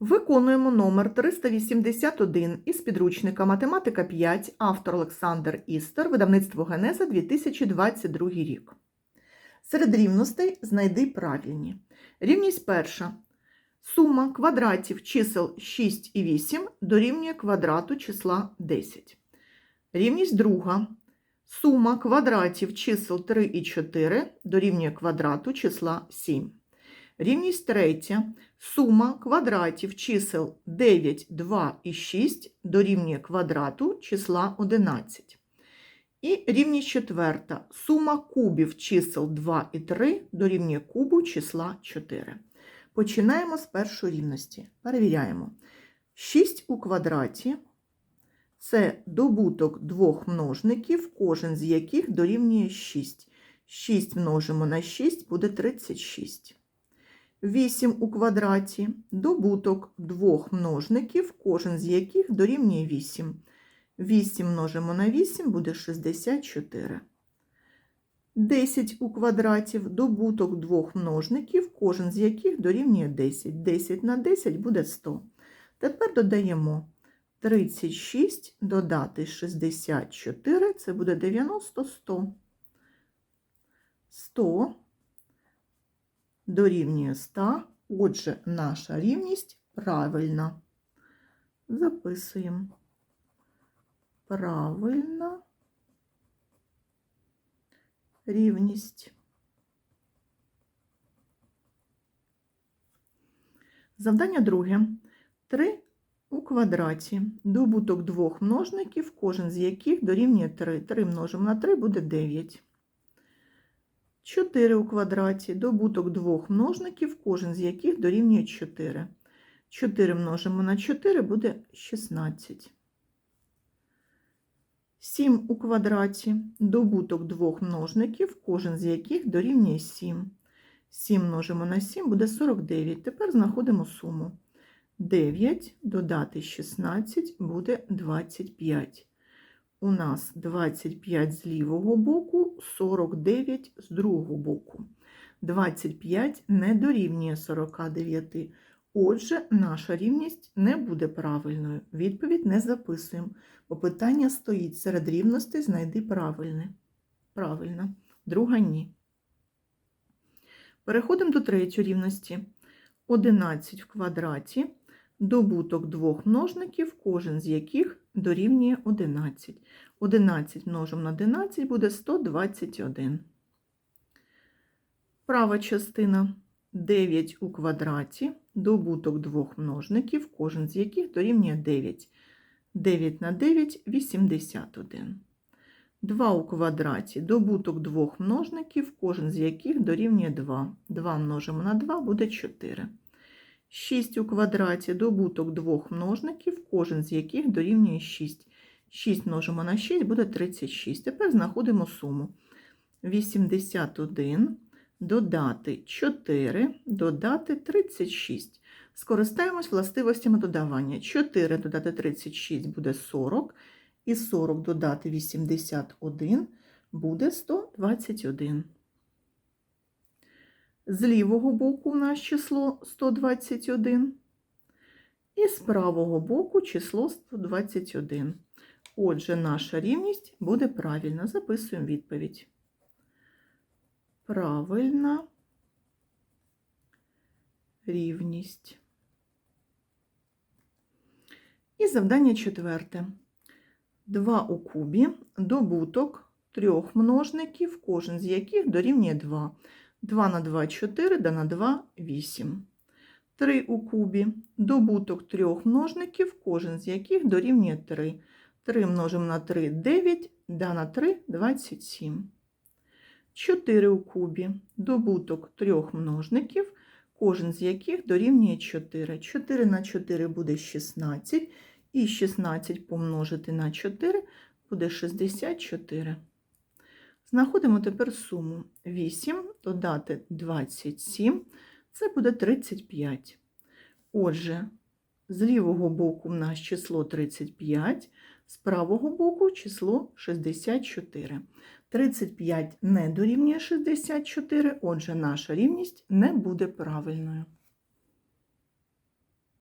Виконуємо номер 381 із підручника Математика 5, автор Олександр Істер, видавництво Генеза 2022 рік. Серед рівностей знайди правильні. Рівність перша. Сума квадратів чисел 6 і 8 дорівнює квадрату числа 10. Рівність друга. Сума квадратів чисел 3 і 4 дорівнює квадрату числа 7. Рівність третя. Сума квадратів чисел 9, 2 і 6 дорівнює квадрату числа 11. І рівність четверта. Сума кубів чисел 2 і 3 дорівнює кубу числа 4. Починаємо з першої рівності. Перевіряємо. 6 у квадраті це добуток двох множників, кожен з яких дорівнює 6. 6 множимо на 6 буде 36. 8 у квадраті добуток двох множників, кожен з яких дорівнює 8. 8 множимо на 8 буде 64. 10 у квадраті добуток двох множників, кожен з яких дорівнює 10. 10 на 10 буде 100. Тепер додаємо 36 додати 64, це буде 90 100. 100 дорівнює 100, отже, наша рівність правильна. Записуємо. Правильна рівність. Завдання друге. 3 у квадраті. Добуток двох множників, кожен з яких дорівнює 3. 3 множимо на 3 буде 9. 4 у квадраті, добуток двох множників, кожен з яких дорівнює 4. 4 множимо на 4 буде 16. 7 у квадраті, добуток двох множників, кожен з яких дорівнює 7. 7 множимо на 7 буде 49. Тепер знаходимо суму. 9 додати 16 буде 25 у нас 25 з лівого боку, 49 з другого боку. 25 не дорівнює 49. Отже, наша рівність не буде правильною. Відповідь не записуємо, бо питання стоїть серед рівностей знайди правильне. Правильно. Друга ні. Переходимо до третьої рівності. 11 в квадраті добуток двох множників, кожен з яких дорівнює 11. 11 множимо на 11 буде 121. Права частина 9 у квадраті, добуток двох множників, кожен з яких дорівнює 9. 9 на 9 – 81. 2 у квадраті, добуток двох множників, кожен з яких дорівнює 2. 2 множимо на 2 буде 4. 6 у квадраті добуток двох множників, кожен з яких дорівнює 6. 6 множимо на 6 буде 36. Тепер знаходимо суму. 81 додати 4, додати 36. Скористаємось властивостями додавання. 4 додати 36 буде 40, і 40 додати 81 буде 121. З лівого боку у нас число 121. І з правого боку число 121. Отже, наша рівність буде правильна. Записуємо відповідь. Правильна рівність. І завдання четверте. 2 у кубі добуток трьох множників, кожен з яких дорівнює 2. 2 на 2 4, да на 2 8. 3 у кубі. Добуток трьох множників, кожен з яких дорівнює 3. 3 множимо на 3 9, да на 3 27. 4 у кубі. Добуток трьох множників, кожен з яких дорівнює 4. 4 на 4 буде 16. І 16 помножити на 4 буде 64. Знаходимо тепер суму 8 додати 27, це буде 35. Отже, з лівого боку в нас число 35, з правого боку число 64. 35 не дорівнює 64, отже, наша рівність не буде правильною.